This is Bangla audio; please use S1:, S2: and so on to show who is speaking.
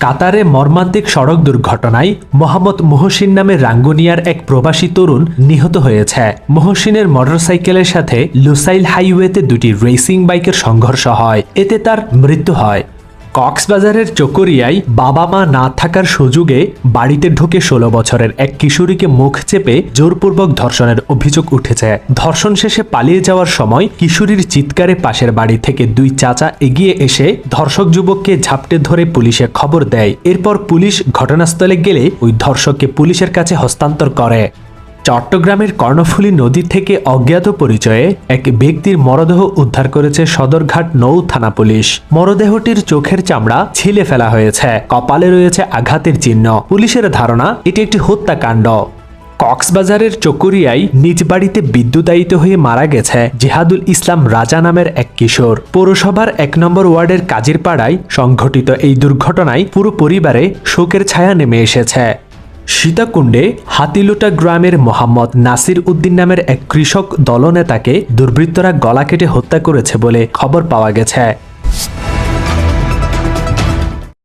S1: কাতারে মর্মান্তিক সড়ক দুর্ঘটনায় মোহাম্মদ মোহসিন নামে রাঙ্গুনিয়ার এক প্রবাসী তরুণ নিহত হয়েছে। মোহসিনের মোটরসাইকেলের সাথে লুসাইল হাইওয়েতে দুটি রেসিং বাইকের সংঘর্ষ হয়। এতে তার মৃত্যু হয়। কক্সবাজারের চকরিয়ায় বাবা মা না থাকার সুযোগে বাড়িতে ঢুকে ষোলো বছরের এক কিশোরীকে মুখ চেপে জোরপূর্বক ধর্ষণের অভিযোগ উঠেছে। ধর্ষণ শেষে পালিয়ে যাওয়ার সময় কিশোরীর চিৎকারে পাশের বাড়ি থেকে দুই চাচা এগিয়ে এসে ধর্ষক যুবককে ঝাপটে ধরে পুলিশে খবর দেয়। এরপর পুলিশ ঘটনাস্থলে গেলে ওই ধর্ষককে পুলিশের কাছে হস্তান্তর করে। চট্টগ্রামের কর্ণফুলী নদী থেকে অজ্ঞাত পরিচয়ে এক ব্যক্তির মরদেহ উদ্ধার করেছে সদরঘাট নৌ থানা পুলিশ। মরদেহটির চোখের চামড়া ছিলে ফেলা হয়েছে। কপালে রয়েছে আঘাতের চিহ্ন। পুলিশের ধারণা, এটি একটি হত্যাকাণ্ড। কক্সবাজারের চকুরিয়ায় নিজ বাড়িতে বিদ্যুতায়িত হয়ে মারা গেছে জিহাদুল ইসলাম রাজা নামের এক কিশোর। পৌরসভার এক নম্বর ওয়ার্ডের কাজীর পাড়ায় সংঘটিত এই দুর্ঘটনায় পুরো পরিবারে শোকের ছায়া নেমে এসেছে। সীতাকুণ্ডে হাতিলুটা গ্রামের মোহাম্মদ নাসির উদ্দিন নামের এক কৃষক দলনেতাকে দুর্বৃত্তরা গলা কেটে হত্যা করেছে বলে খবর পাওয়া গেছে।